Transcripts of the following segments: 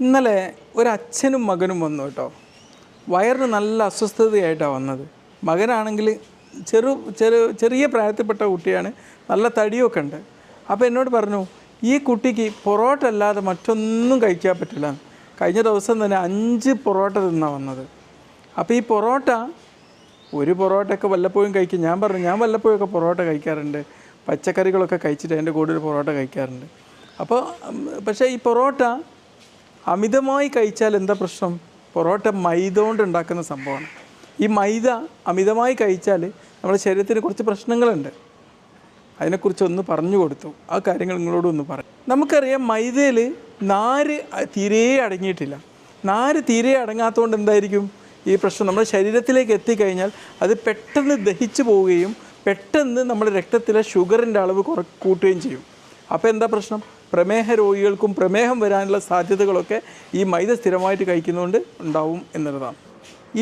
ഇന്നലെ ഒരു അച്ഛനും മകനും വന്നു കേട്ടോ. വയറിന് നല്ല അസ്വസ്ഥതയായിട്ടാണ് വന്നത്. മകനാണെങ്കിൽ ചെറു ചെറു ചെറിയ പ്രായത്തിൽപ്പെട്ട കുട്ടിയാണ്. നല്ല തടിയൊക്കെ ഉണ്ട്. അപ്പോൾ എന്നോട് പറഞ്ഞു ഈ കുട്ടിക്ക് പൊറോട്ട അല്ലാതെ മറ്റൊന്നും കഴിക്കാൻ പറ്റില്ല. കഴിഞ്ഞ ദിവസം തന്നെ അഞ്ച് പൊറോട്ട തിന്നാ വന്നത്. അപ്പോൾ ഈ പൊറോട്ട ഒരു പൊറോട്ടയൊക്കെ വല്ലപ്പോഴും കഴിക്കും. ഞാൻ പറഞ്ഞു ഞാൻ വല്ലപ്പോഴൊക്കെ പൊറോട്ട കഴിക്കാറുണ്ട്. പച്ചക്കറികളൊക്കെ കഴിച്ചിട്ട് അതിന്റെ കൂടെ ഒരു പൊറോട്ട കഴിക്കാറുണ്ട്. അപ്പോൾ പക്ഷേ ഈ പൊറോട്ട അമിതമായി കഴിച്ചാൽ എന്താ പ്രശ്നം? പൊറോട്ട മൈദ കൊണ്ട് ഉണ്ടാക്കുന്ന സംഭവമാണ്. ഈ മൈദ അമിതമായി കഴിച്ചാൽ നമ്മുടെ ശരീരത്തിന് കുറച്ച് പ്രശ്നങ്ങളുണ്ട്. അതിനെക്കുറിച്ച് ഒന്ന് പറഞ്ഞു കൊടുത്തു. ആ കാര്യങ്ങൾ നിങ്ങളോട് ഒന്ന് പറയാം നമുക്കറിയാം മൈദയിൽ നാര് തീരെ അടങ്ങിയിട്ടില്ല. നാര് തീരെ അടങ്ങാത്തതുകൊണ്ട് എന്തായിരിക്കും ഈ പ്രശ്നം? നമ്മുടെ ശരീരത്തിലേക്ക് എത്തിക്കഴിഞ്ഞാൽ അത് പെട്ടെന്ന് ദഹിച്ചു പോവുകയും പെട്ടെന്ന് നമ്മുടെ രക്തത്തിലെ ഷുഗറിന്റെ അളവ് കുറ കൂട്ടുകയും ചെയ്യും. അപ്പോൾ എന്താ പ്രശ്നം? പ്രമേഹ രോഗികൾക്കും പ്രമേഹം വരാനുള്ള സാധ്യതകളൊക്കെ ഈ മൈദ സ്ഥിരമായിട്ട് കഴിക്കുന്നതുകൊണ്ട് ഉണ്ടാവും എന്നുള്ളതാണ്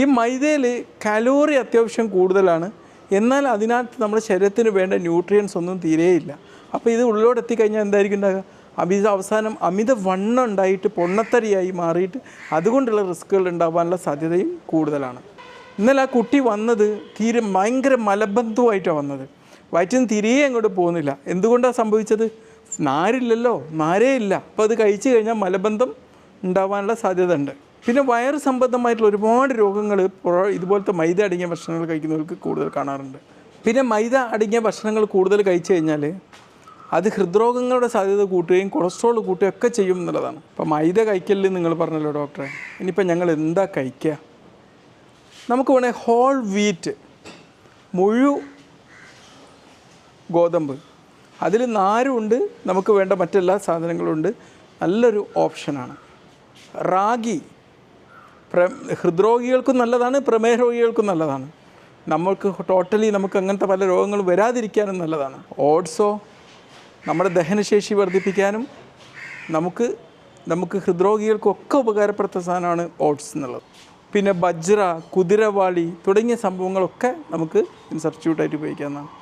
ഈ മൈദയിൽ കലോറി അത്യാവശ്യം കൂടുതലാണ്. എന്നാൽ അതിനകത്ത് നമ്മുടെ ശരീരത്തിന് വേണ്ട ന്യൂട്രിയൻസ് ഒന്നും തീരെയില്ല. അപ്പോൾ ഇത് ഉള്ളിലോട്ട് എത്തിക്കഴിഞ്ഞാൽ എന്തായിരിക്കും ഉണ്ടാകുക അമിത അവസാനം അമിത വണ്ണം ഉണ്ടായിട്ട് പൊണ്ണത്തരിയായി മാറിയിട്ട് അതുകൊണ്ടുള്ള റിസ്ക്കുകൾ ഉണ്ടാവാനുള്ള സാധ്യതയും കൂടുതലാണ്. ഇന്നലെ ആ കുട്ടി വന്നത് തീരെ ഭയങ്കര മലബന്ധുവായിട്ടാണ് വന്നത്. വയറ്റിൽ തിരികെ അങ്ങോട്ട് പോകുന്നില്ല. എന്തുകൊണ്ടാണ് സംഭവിച്ചത്? നാരില്ലല്ലോ നാരേ ഇല്ല. അപ്പോൾ അത് കഴിച്ചു കഴിഞ്ഞാൽ മലബന്ധം ഉണ്ടാവാനുള്ള സാധ്യത ഉണ്ട് പിന്നെ വയറ് സംബന്ധമായിട്ടുള്ള ഒരുപാട് രോഗങ്ങൾ ഇതുപോലത്തെ മൈദ അടങ്ങിയ ഭക്ഷണങ്ങൾ കഴിക്കുന്നവർക്ക് കൂടുതൽ കാണാറുണ്ട്. പിന്നെ മൈദ അടങ്ങിയ ഭക്ഷണങ്ങൾ കൂടുതൽ കഴിച്ചു കഴിഞ്ഞാൽ അത് ഹൃദ്രോഗങ്ങളുടെ സാധ്യത കൂട്ടുകയും കൊളസ്ട്രോൾ കൂട്ടുകയും ഒക്കെ ചെയ്യും എന്നുള്ളതാണ്. അപ്പോൾ മൈദ കഴിക്കല്ലേ നിങ്ങൾ പറഞ്ഞല്ലോ ഡോക്ടറെ. ഇനിയിപ്പോൾ ഞങ്ങൾ എന്താ കഴിക്കുക? നമുക്ക് വേണേൽ ഹോൾ വീറ്റ് മുഴു ഗോതമ്പ് അതിൽ നാരുണ്ട് നമുക്ക് വേണ്ട മറ്റെല്ലാ സാധനങ്ങളുണ്ട് നല്ലൊരു ഓപ്ഷനാണ് റാഗി പ്ര ഹൃദ്രോഗികൾക്കും നല്ലതാണ് പ്രമേഹ രോഗികൾക്കും നല്ലതാണ്. നമ്മൾക്ക് ടോട്ടലി നമുക്ക് അങ്ങനത്തെ പല രോഗങ്ങളും വരാതിരിക്കാനും നല്ലതാണ്. ഓട്സോ നമ്മുടെ ദഹനശേഷി വർദ്ധിപ്പിക്കാനും നമുക്ക് നമുക്ക് ഹൃദ്രോഗികൾക്കൊക്കെ ഉപകാരപ്പെടുത്ത സാധനമാണ് ഓട്സ് എന്നുള്ളത്. പിന്നെ ബജ്ര കുതിരവാളി തുടങ്ങിയ സംഭവങ്ങളൊക്കെ നമുക്ക് സബ്സ്റ്റിറ്റ്യൂട്ടായിട്ട് ഉപയോഗിക്കാവുന്നതാണ്.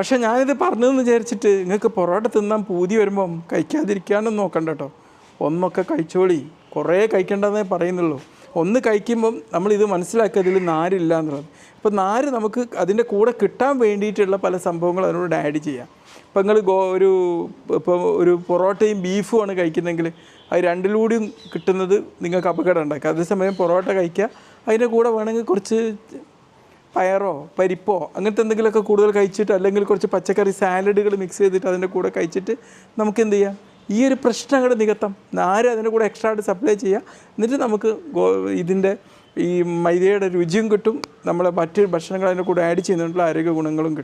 പക്ഷേ ഞാനിത് പറഞ്ഞതെന്ന് വിചാരിച്ചിട്ട് നിങ്ങൾക്ക് പൊറോട്ട തിന്നാൻ പൂതി വരുമ്പം കഴിക്കാതിരിക്കാനും നോക്കണ്ട കേട്ടോ ഒന്നൊക്കെ കഴിച്ചോളി. കുറേ കഴിക്കേണ്ടതെന്നേ പറയുന്നുള്ളൂ. ഒന്ന് കഴിക്കുമ്പം ഇത് മനസ്സിലാക്കുക അതിൽ നാരില്ല എന്നുള്ളത്. ഇപ്പം നാര് നമുക്ക് അതിന്റെ കൂടെ കിട്ടാൻ വേണ്ടിയിട്ടുള്ള പല സംഭവങ്ങൾ അതിനോട് ആഡ് ചെയ്യാം. ഇപ്പം നിങ്ങൾ ഗോ ഒരു ഇപ്പോൾ ഒരു പൊറോട്ടയും ബീഫുമാണ് കഴിക്കുന്നതെങ്കിൽ അത് രണ്ടിലൂടെയും കിട്ടുന്നത് നിങ്ങൾക്ക് അപകടം ഉണ്ടാക്കുക അതേസമയം പൊറോട്ട കഴിക്കുക. അതിന്റെ കൂടെ വേണമെങ്കിൽ കുറച്ച് പയറോ പരിപ്പോ അങ്ങനത്തെ എന്തെങ്കിലുമൊക്കെ കൂടുതൽ കഴിച്ചിട്ട് അല്ലെങ്കിൽ കുറച്ച് പച്ചക്കറി സാലഡുകൾ മിക്സ് ചെയ്തിട്ട് അതിന്റെ കൂടെ കഴിച്ചിട്ട് നമുക്ക് എന്ത് ചെയ്യാം? ഈ ഒരു പ്രശ്നം അങ്ങോട്ട് നികത്താം. നാര് അതിന്റെ കൂടെ എക്സ്ട്രാ ആയിട്ട് സപ്ലൈ ചെയ്യുക എന്നിട്ട് നമുക്ക് ഇതിന്റെ ഈ മൈദയുടെ രുചിയും കിട്ടും. നമ്മളെ മറ്റ് ഭക്ഷണങ്ങൾ അതിന്റെ കൂടെ ആഡ് ചെയ്യുന്നതിനുള്ള ആരോഗ്യ ഗുണങ്ങളും കിട്ടും.